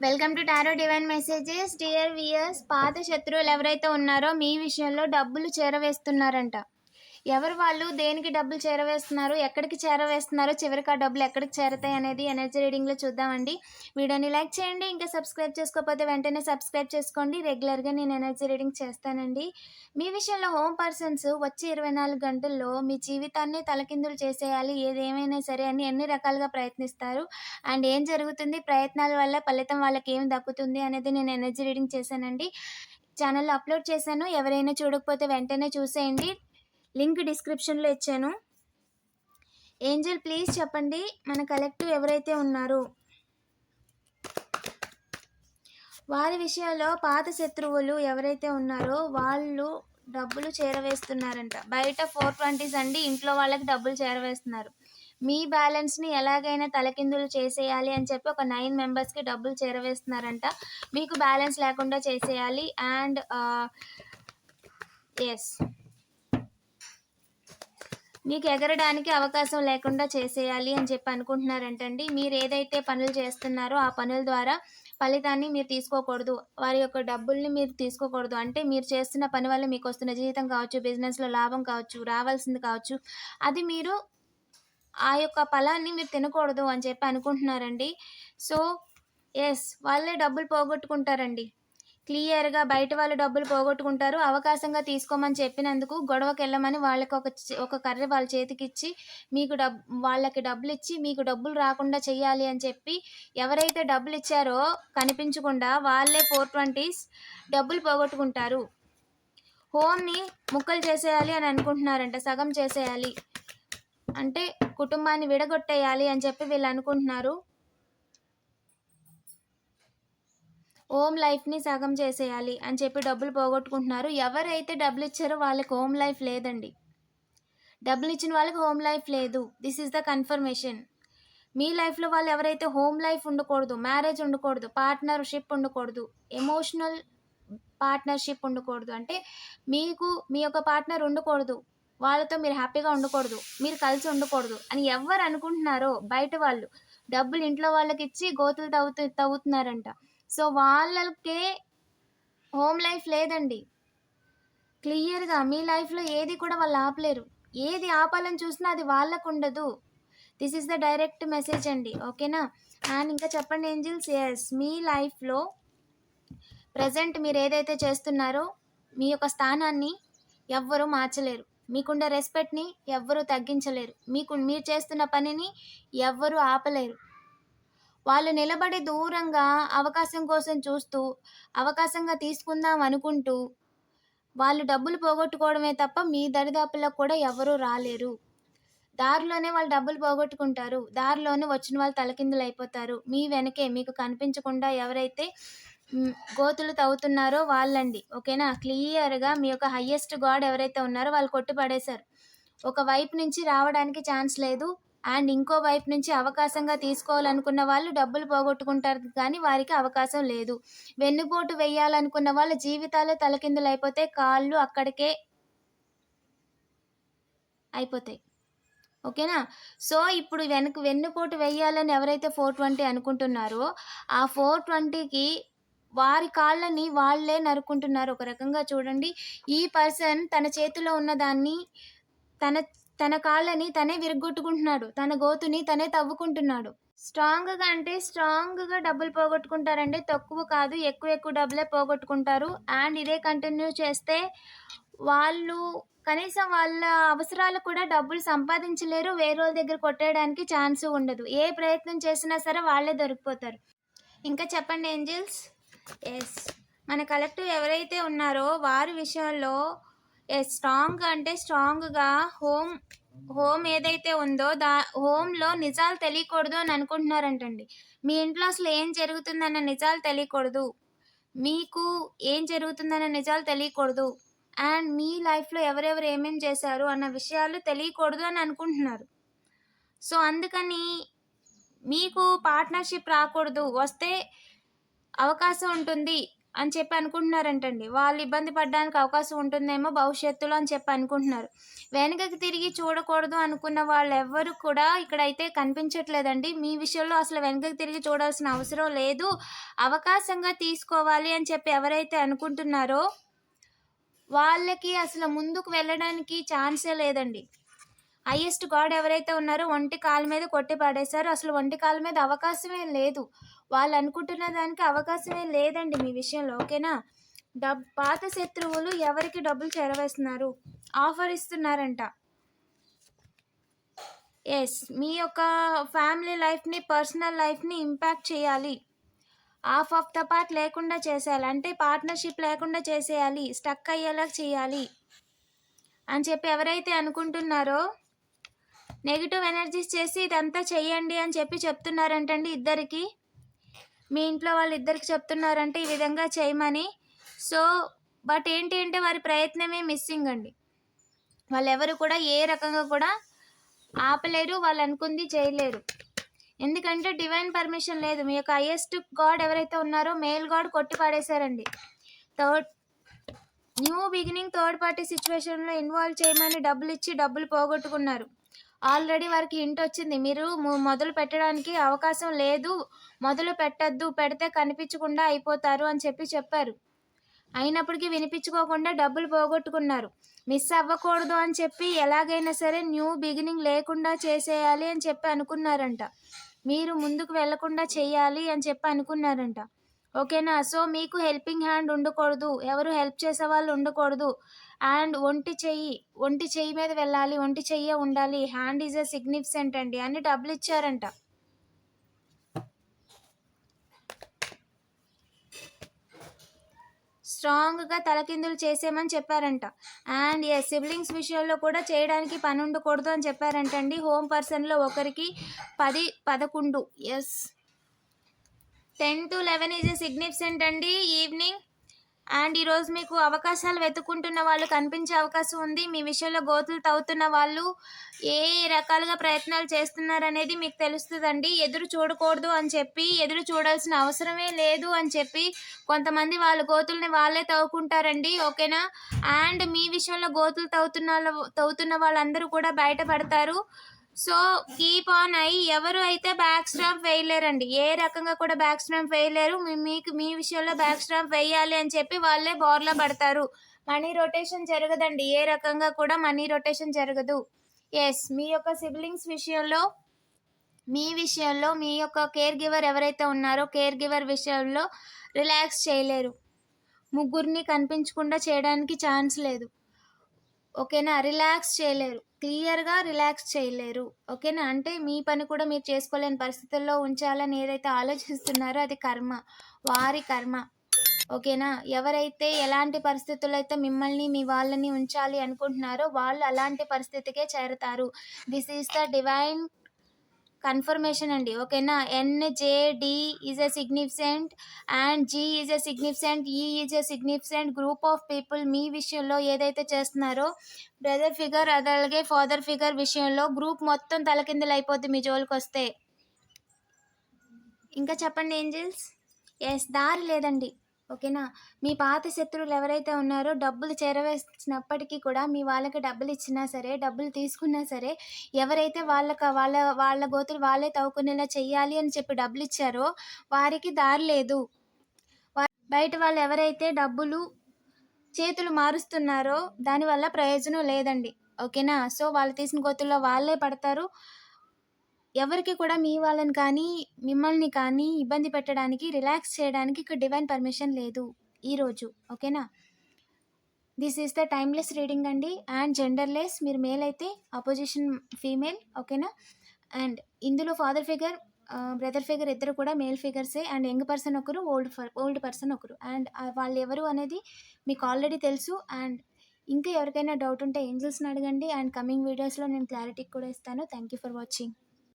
Welcome to tarot divine messages. Dear viewers పాత శత్రువులు ఎవరైతే ఉన్నారో మీ విషయంలో డబ్బులు చేరవేస్తున్నారంట. ఎవరు వాళ్ళు దేనికి డబ్బులు చేరవేస్తున్నారు ఎక్కడికి చేరవేస్తున్నారు చివరికి ఆ డబ్బులు ఎక్కడికి చేరతాయి అనేది ఎనర్జీ రీడింగ్లో చూద్దామండి. వీడియోని లైక్ చేయండి ఇంకా సబ్స్క్రైబ్ చేసుకోకపోతే వెంటనే సబ్స్క్రైబ్ చేసుకోండి. రెగ్యులర్గా నేను ఎనర్జీ రీడింగ్ చేస్తానండి. మీ విషయంలో హోమ్ పర్సన్స్ వచ్చే ఇరవై నాలుగు గంటల్లో మీ జీవితాన్ని తలకిందులు చేసేయాలి ఏదేమైనా సరే అని ఎన్ని రకాలుగా ప్రయత్నిస్తారు అండ్ ఏం జరుగుతుంది ప్రయత్నాల వల్ల ఫలితం వాళ్ళకి ఏం దక్కుతుంది అనేది నేను ఎనర్జీ రీడింగ్ చేశానండి. ఛానల్లో అప్లోడ్ చేశాను. ఎవరైనా చూడకపోతే వెంటనే చూసేయండి. లింక్ డిస్క్రిప్షన్లో ఇచ్చాను. ఏంజల్ ప్లీజ్ చెప్పండి మన కలెక్టివ్ ఎవరైతే ఉన్నారో. వారి విషయంలో పాత శత్రువులు ఎవరైతే ఉన్నారో వాళ్ళు డబ్బులు చేరవేస్తున్నారంట. బయట ఫోర్ ట్వంటీస్ అండి ఇంట్లో వాళ్ళకి డబ్బులు చేరవేస్తున్నారు. మీ బ్యాలెన్స్ని ఎలాగైనా తలకిందులు చేసేయాలి అని చెప్పి ఒక నైన్ మెంబర్స్కి డబ్బులు చేరవేస్తున్నారంట. మీకు బ్యాలెన్స్ లేకుండా చేసేయాలి. అండ్ ఎస్ మీకు ఎగరడానికి అవకాశం లేకుండా చేసేయాలి అని చెప్పి అనుకుంటున్నారంటండి. మీరు ఏదైతే పనులు చేస్తున్నారో ఆ పనుల ద్వారా ఫలితాన్ని మీరు తీసుకోకూడదు. వారి యొక్క డబ్బుల్ని మీరు తీసుకోకూడదు. అంటే మీరు చేస్తున్న పని వల్ల మీకు వస్తున్న జీవితం కావచ్చు బిజినెస్లో లాభం కావచ్చు రావాల్సింది కావచ్చు అది మీరు ఆ యొక్క ఫలాన్ని మీరు తినకూడదు అని చెప్పి అనుకుంటున్నారండి. సో ఎస్ వాళ్ళే డబ్బులు పోగొట్టుకుంటారండి. క్లియర్గా బయట వాళ్ళు డబ్బులు పోగొట్టుకుంటారు. అవకాశంగా తీసుకోమని చెప్పినందుకు గొడవకి వెళ్ళమని వాళ్ళకి ఒక ఒక కర్ర వాళ్ళ చేతికి ఇచ్చి మీకు డబ్ వాళ్ళకి డబ్బులు ఇచ్చి మీకు డబ్బులు రాకుండా చెయ్యాలి అని చెప్పి ఎవరైతే డబ్బులు ఇచ్చారో కనిపించకుండా వాళ్ళే ఫోర్ ట్వంటీస్ డబ్బులు పోగొట్టుకుంటారు. హోమ్ని ముక్కలు చేసేయాలి అని అనుకుంటున్నారంట సగం చేసేయాలి. అంటే కుటుంబాన్ని విడగొట్టేయాలి అని చెప్పి వీళ్ళు అనుకుంటున్నారు. హోమ్ లైఫ్ని సగం చేసేయాలి అని చెప్పి డబ్బులు పోగొట్టుకుంటున్నారు. ఎవరైతే డబ్బులు ఇచ్చారో వాళ్ళకి హోమ్ లైఫ్ లేదండి. డబ్బులు ఇచ్చిన వాళ్ళకి హోమ్ లైఫ్ లేదు. దిస్ ఈస్ ద కన్ఫర్మేషన్ మీ లైఫ్లో వాళ్ళు ఎవరైతే హోమ్ లైఫ్ ఉండకూడదు మ్యారేజ్ ఉండకూడదు పార్ట్నర్షిప్ ఉండకూడదు ఎమోషనల్ పార్ట్నర్షిప్ ఉండకూడదు అంటే మీకు మీ యొక్క పార్ట్నర్ ఉండకూడదు వాళ్ళతో మీరు హ్యాపీగా ఉండకూడదు మీరు కలిసి ఉండకూడదు అని ఎవరు అనుకుంటున్నారో బయట వాళ్ళు డబ్బులు ఇంట్లో వాళ్ళకి ఇచ్చి గోతులు తవ్వుతూ తవ్వుతున్నారంట. సో వాళ్ళకే హోమ్ లైఫ్ లేదండి. క్లియర్గా మీ లైఫ్లో ఏది కూడా వాళ్ళు ఆపలేరు. ఏది ఆపాలని చూసినా అది వాళ్ళకు ఉండదు this is the direct message అండి. ఓకేనా? అండ్ ఇంకా చెప్పండి ఏంజిల్స్? ఎస్ మీ లైఫ్లో ప్రజెంట్ మీరు ఏదైతే చేస్తున్నారో మీ యొక్క స్థానాన్ని ఎవ్వరూ మార్చలేరు. మీకుండే రెస్పెక్ట్ని ఎవ్వరూ తగ్గించలేరు. మీకు మీరు చేస్తున్న పనిని ఎవ్వరూ ఆపలేరు. వాళ్ళు నిలబడి దూరంగా అవకాశం కోసం చూస్తూ అవకాశంగా తీసుకుందాం అనుకుంటూ వాళ్ళు డబ్బులు పోగొట్టుకోవడమే తప్ప మీ దరిదాపుల్లో కూడా ఎవరూ రాలేరు. దారిలోనే వాళ్ళు డబ్బులు పోగొట్టుకుంటారు. దారిలోనే వచ్చిన వాళ్ళు తలకిందులు అయిపోతారు. మీ వెనకే మీకు కనిపించకుండా ఎవరైతే గోతులు తవ్వుతున్నారో వాళ్ళండి. ఓకేనా? క్లియర్గా మీ యొక్క హయ్యెస్ట్ గాడ్ ఎవరైతే ఉన్నారో వాళ్ళు కొట్టి పడేశారు. ఒక వైపు నుంచి రావడానికి ఛాన్స్ లేదు. అండ్ ఇంకో వైపు నుంచి అవకాశంగా తీసుకోవాలనుకున్న వాళ్ళు డబ్బులు పోగొట్టుకుంటారు కానీ వారికి అవకాశం లేదు. వెన్నుపోటు వేయాలనుకున్న వాళ్ళ జీవితాలు తలకిందులు అయిపోతే కాళ్ళు అక్కడికే అయిపోతాయి. ఓకేనా? సో ఇప్పుడు వెనక వెన్నుపోటు వేయాలని ఎవరైతే ఫోర్ ట్వంటీ అనుకుంటున్నారో ఆ ఫోర్ ట్వంటీకి వారి కాళ్ళని వాళ్ళే నరుక్కుంటున్నారు. ఒక రకంగా చూడండి. ఈ పర్సన్ తన చేతిలో ఉన్న దాన్ని తన తన కాళ్ళని తనే విరగొట్టుకుంటున్నాడు తన గోతుని తనే తవ్వుకుంటున్నాడు. స్ట్రాంగ్గా అంటే స్ట్రాంగ్గా డబ్బులు పోగొట్టుకుంటారండి. తక్కువ కాదు ఎక్కువ ఎక్కువ డబ్బులే పోగొట్టుకుంటారు. అండ్ ఇదే కంటిన్యూ చేస్తే వాళ్ళు కనీసం వాళ్ళ అవసరాలు కూడా డబ్బులు సంపాదించలేరు. వేరే వాళ్ళ దగ్గర కొట్టేయడానికి ఛాన్స్ ఉండదు. ఏ ప్రయత్నం చేసినా సరే వాళ్ళే దొరికిపోతారు. ఇంకా చెప్పండి ఏంజిల్స్? ఎస్ మన కలెక్టివ్ ఎవరైతే ఉన్నారో వారి విషయంలో స్ట్రాంగ్ అంటే స్ట్రాంగ్గా హోమ్ హోమ్ ఏదైతే ఉందో దా హోమ్లో నిజాలు తెలియకూడదు అని అనుకుంటున్నారంటండి. మీ ఇంట్లో అసలు ఏం జరుగుతుందన్న నిజాలు తెలియకూడదు. మీకు ఏం జరుగుతుందన్న నిజాలు తెలియకూడదు. అండ్ మీ లైఫ్లో ఎవరెవరు ఏమేం చేశారు అన్న విషయాలు తెలియకూడదు అని అనుకుంటున్నారు. సో అందుకని మీకు పార్ట్నర్షిప్ రాకూడదు. వస్తే అవకాశం ఉంటుంది. అని చెప్పి అనుకుంటున్నారంటండి. వాళ్ళు ఇబ్బంది పడడానికి అవకాశం ఉంటుందేమో భవిష్యత్తులో అని చెప్పి అనుకుంటున్నారు. వెనకకి తిరిగి చూడకూడదు అనుకున్న వాళ్ళు ఎవ్వరు కూడా ఇక్కడైతే కనిపించట్లేదండి. మీ విషయంలో అసలు వెనకకి తిరిగి చూడాల్సిన అవసరం లేదు. అవకాశంగా తీసుకోవాలి అని చెప్పి ఎవరైతే అనుకుంటున్నారో వాళ్ళకి అసలు ముందుకు వెళ్ళడానికి ఛాన్సే లేదండి. హైయెస్ట్ గాడ్ ఎవరైతే ఉన్నారో ఒంటి కాలు మీద కొట్టి పడేశారో అసలు ఒంటి కాలు మీద అవకాశమే లేదు. వాళ్ళు అనుకుంటున్న దానికి అవకాశమే లేదండి మీ విషయంలో ఓకేనా? డబ్ పాత శత్రువులు ఎవరికి డబ్బులు చేరవేస్తున్నారు? ఆఫర్ ఇస్తున్నారంట. ఎస్ మీ యొక్క ఫ్యామిలీ లైఫ్ని పర్సనల్ లైఫ్ని ఇంపాక్ట్ చేయాలి. హాఫ్ ఆఫ్ ద పార్ట్ లేకుండా చేసేయాలి. అంటే పార్ట్నర్షిప్ లేకుండా చేసేయాలి. స్టక్ అయ్యేలా చేయాలి. అని చెప్పి ఎవరైతే అనుకుంటున్నారో నెగిటివ్ ఎనర్జీస్ చేసి ఇదంతా చెయ్యండి అని చెప్పి చెప్తున్నారంటండి ఇద్దరికి. మీ ఇంట్లో వాళ్ళు ఇద్దరికి చెప్తున్నారంటే ఈ విధంగా చేయమని. సో బట్ ఏంటి అంటే వారి ప్రయత్నమే మిస్సింగ్ అండి. వాళ్ళు ఎవరు కూడా ఏ రకంగా కూడా ఆపలేరు వాళ్ళు అనుకుంది చేయలేరు. ఎందుకంటే డివైన్ పర్మిషన్ లేదు. మీ యొక్క హైయెస్ట్ గాడ్ ఎవరైతే ఉన్నారో మేల్ గాడ్ కొట్టి పాడేశారండి. Third new beginning third party సిచ్యువేషన్లో ఇన్వాల్వ్ చేయమని డబ్బులు ఇచ్చి డబ్బులు పోగొట్టుకున్నారు. ఆల్రెడీ వారికి ఇంటి వచ్చింది మీరు మొదలు పెట్టడానికి అవకాశం లేదు. మొదలు పెట్టద్దు పెడితే కనిపించకుండా అయిపోతారు అని చెప్పి చెప్పారు. అయినప్పటికీ వినిపించుకోకుండా డబ్బులు పోగొట్టుకున్నారు. మిస్ అవ్వకూడదు అని చెప్పి ఎలాగైనా సరే న్యూ బిగినింగ్ లేకుండా చేసేయాలి అని చెప్పి అనుకున్నారంట. మీరు ముందుకు వెళ్ళకుండా చేయాలి అని చెప్పి అనుకున్నారంట. ఓకేనా? సో మీకు హెల్పింగ్ హ్యాండ్ ఉండకూడదు. ఎవరు హెల్ప్ చేసే వాళ్ళు ఉండకూడదు. అండ్ ఒంటి చెయ్యి ఒంటి చెయ్యి మీద వెళ్ళాలి ఒంటి చెయ్యే ఉండాలి. హ్యాండ్ ఈజ్ అ సిగ్నిఫికెంట్ అండి. అని డబ్బులు ఇచ్చారంట. స్ట్రాంగ్గా తలకిందులు చేసేమని చెప్పారంట. అండ్ ఎస్ సిబ్లింగ్స్ విషయంలో కూడా చేయడానికి పని ఉండకూడదు అని చెప్పారంటండి. హోమ్ పర్సన్లో ఒకరికి పది పదకొండు. Yes. Ten to eleven is significant అండి ఈవినింగ్. అండ్ ఈరోజు మీకు అవకాశాలు వెతుక్కుంటున్న వాళ్ళు కనిపించే అవకాశం ఉంది. మీ విషయంలో గోతులు తవ్వుతున్న వాళ్ళు ఏ రకాలుగా ప్రయత్నాలు చేస్తున్నారు అనేది మీకు తెలుస్తుందండి. ఎదురు చూడకూడదు అని చెప్పి ఎదురు చూడాల్సిన అవసరమే లేదు అని చెప్పి కొంతమంది వాళ్ళ గోతుల్ని వాళ్ళే తవ్వుకుంటారండి. ఓకేనా? అండ్ మీ విషయంలో గోతులు తవ్వుతున్న వాళ్ళ- తవ్వుతున్న వాళ్ళందరూ కూడా బయటపడతారు. సో కీప్ ఆన్ అయ్యి ఎవరు అయితే బ్యాక్ స్టాంప్ వేయలేరండి ఏ రకంగా కూడా బ్యాక్ స్టాంప్ వేయలేరు మీకు మీ విషయంలో బ్యాక్ స్టాంప్ వేయాలి అని చెప్పి వాళ్ళే బోర్లో పడతారు. మనీ రొటేషన్ జరగదండి ఏ రకంగా కూడా మనీ రొటేషన్ జరగదు. ఎస్ మీ యొక్క సిబ్లింగ్స్ విషయంలో మీ విషయంలో మీ యొక్క కేర్ గివర్ ఎవరైతే ఉన్నారో కేర్ గివర్ విషయంలో రిలాక్స్ చేయలేరు. ముగ్గురిని కనిపించకుండా చేయడానికి ఛాన్స్ లేదు. ఓకేనా రిలాక్స్ చేయలేరు. క్లియర్గా రిలాక్స్ చేయలేరు. ఓకేనా? అంటే మీ పని కూడా మీరు చేసుకోలేని పరిస్థితుల్లో ఉంచాలని ఏదైతే ఆలోచిస్తున్నారో అది కర్మ. వారి కర్మ. ఓకేనా? ఎవరైతే ఎలాంటి పరిస్థితుల్లో అయితే మిమ్మల్ని మీ వాళ్ళని ఉంచాలి అనుకుంటున్నారో వాళ్ళు అలాంటి పరిస్థితికే చేరతారు. This is the divine confirmation అండి. ఓకేనా? N J D is a significant and G is a significant E is a significant group of people మీ విషయంలో ఏదైతే చేస్తున్నారో బ్రదర్ ఫిగర్ అలాగే ఫాదర్ ఫిగర్ విషయంలో గ్రూప్ మొత్తం తలకిందులు అయిపోద్ది మీ జోలికి వస్తే ఇంకా చెప్పండి ఏంజిల్స్ ఎస్ దారి లేదండి. ఓకేనా? మీ పాత శత్రువులు ఎవరైతే ఉన్నారో డబ్బులు చేరవేసినప్పటికీ కూడా మీ వాళ్ళకి డబ్బులు ఇచ్చినా సరే డబ్బులు తీసుకున్నా సరే ఎవరైతే వాళ్ళకి వాళ్ళ వాళ్ళ గోతులు వాళ్ళే తవ్వుకునేలా చెయ్యాలి అని చెప్పి డబ్బులు ఇచ్చారో వారికి దారి లేదు. బయట వాళ్ళు ఎవరైతే డబ్బులు చేతులు మారుస్తున్నారో దానివల్ల ప్రయోజనం లేదండి. ఓకేనా? సో వాళ్ళు తీసిన గోతుల్లో వాళ్ళే పడతారు. ఎవరికి కూడా మీ వాళ్ళని కానీ మిమ్మల్ని కానీ ఇబ్బంది పెట్టడానికి రిలాక్స్ చేయడానికి ఇక్కడ డివైన్ పర్మిషన్ లేదు ఈరోజు ఓకేనా? This is the timeless reading అండి. అండ్ జెండర్లెస్ మీరు మేల్ అయితే అపోజిషన్ ఫీమేల్. ఓకేనా? అండ్ ఇందులో ఫాదర్ ఫిగర్ బ్రదర్ ఫిగర్ ఇద్దరు కూడా మేల్ ఫిగర్సే. అండ్ యంగ్ పర్సన్ ఒకరు ఓల్డ్ ఓల్డ్ పర్సన్ ఒకరు. అండ్ వాళ్ళు ఎవరు అనేది మీకు ఆల్రెడీ తెలుసు. అండ్ ఇంకా ఎవరికైనా డౌట్ ఉంటే ఏంజల్స్ని అడగండి. అండ్ కమింగ్ వీడియోస్లో నేను క్లారిటీ కూడా ఇస్తాను. Thank you for watching.